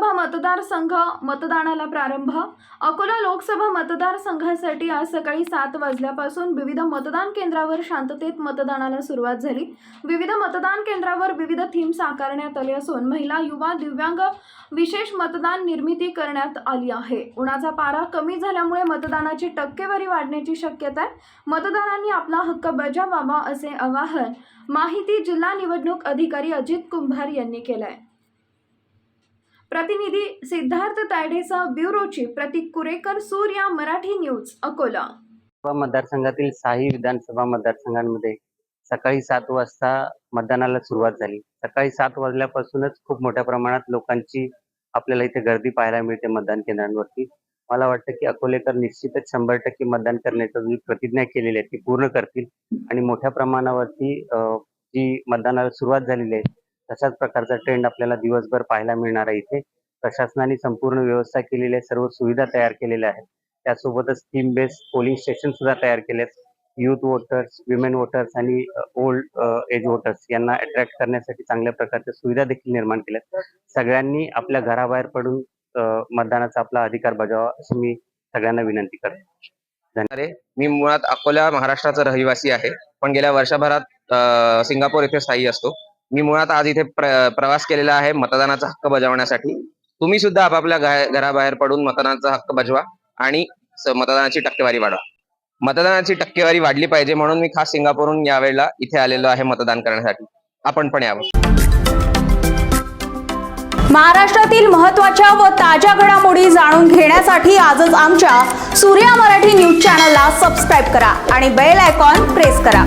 लोकसभा मतदारसंघ मतदानाला प्रारंभ. अकोला लोकसभा मतदारसंघासाठी आज सकाळी सात वाजल्यापासून विविध मतदान केंद्रावर शांततेत मतदानाला सुरुवात झाली. विविध मतदान केंद्रावर विविध थीम्स साकारण्यात आले असून महिला युवा दिव्यांग विशेष मतदान निर्मिती करण्यात आली आहे. उन्हाचा पारा कमी झाल्यामुळे मतदानाची टक्केवारी वाढण्याची शक्यता आहे. मतदारांनी आपला हक्क बजावावा असे आवाहन माहिती जिल्हा निवडणूक अधिकारी अजित कुंभार यांनी केलं आहे प्रतिनिधी सिद्धार्थ तायडेसह ब्युरोची प्रतीक कुरेकर सूर्या मराठी न्यूज अकोला. मतदारसंघातील साही विधानसभा मतदारसंघांमध्ये सकाळी सात वाजता मतदानाला सुरुवात झाली. सकाळी सात वाजल्यापासूनच खूप मोठ्या प्रमाणात लोकांची आपल्याला इथे गर्दी पाहायला मिळते मतदान केंद्रांवरती. मला वाटतं की अकोलेकर निश्चितच शंभर टक्के मतदान करण्याची जी प्रतिज्ञा केलेली आहे ती पूर्ण करतील. आणि मोठ्या प्रमाणावरती जी मतदानाला सुरुवात झालेली आहे तशाच प्रकारचा ट्रेंड आपल्याला दिवसभर पाहायला मिळणार आहे इथे. प्रशासनाने संपूर्ण व्यवस्था केलेली आहे सर्व सुविधा तयार केलेल्या आहेत. त्यासोबतच थीम बेस्ड पोलिंग स्टेशन सुद्धा तयार केले आहेत. युथ वोटर्स विमेन वोटर्स आणि ओल्ड एज वोटर्स यांना अट्रॅक्ट करण्यासाठी चांगल्या प्रकारच्या सुविधा देखील निर्माण केल्यात सगळ्यांनी आपल्या घराबाहेर पडून मतदानाचा आपला अधिकार बजावा अशी मी सगळ्यांना विनंती करतो. अरे मी मुळात अकोला महाराष्ट्राचा रहिवासी आहे. पण गेल्या वर्षभरात सिंगापूर येथे स्थायी असतो. मी मुळात आज इथे प्र, प्रवास केलेला आहे मतदानाचा हक्क बजावण्यासाठी. तुम्ही सुद्धा आपापल्या घराबाहेर पडून मतदानाचा हक्क बजवा आणि मतदानाची टक्केवारी वाढवा. मतदानाची टक्केवारी वाढली पाहिजे म्हणून मी खास सिंगापूरहून यावेळेला इथे आलेलो आहे मतदान करण्यासाठी. आपण पण यावं. महाराष्ट्रातील महत्त्वाच्या व ताज्या घडामोडी जाणून घेण्यासाठी आजच आमच्या सूर्या मराठी न्यूज चॅनलला सबस्क्राईब करा आणि बेल आयकॉन प्रेस करा.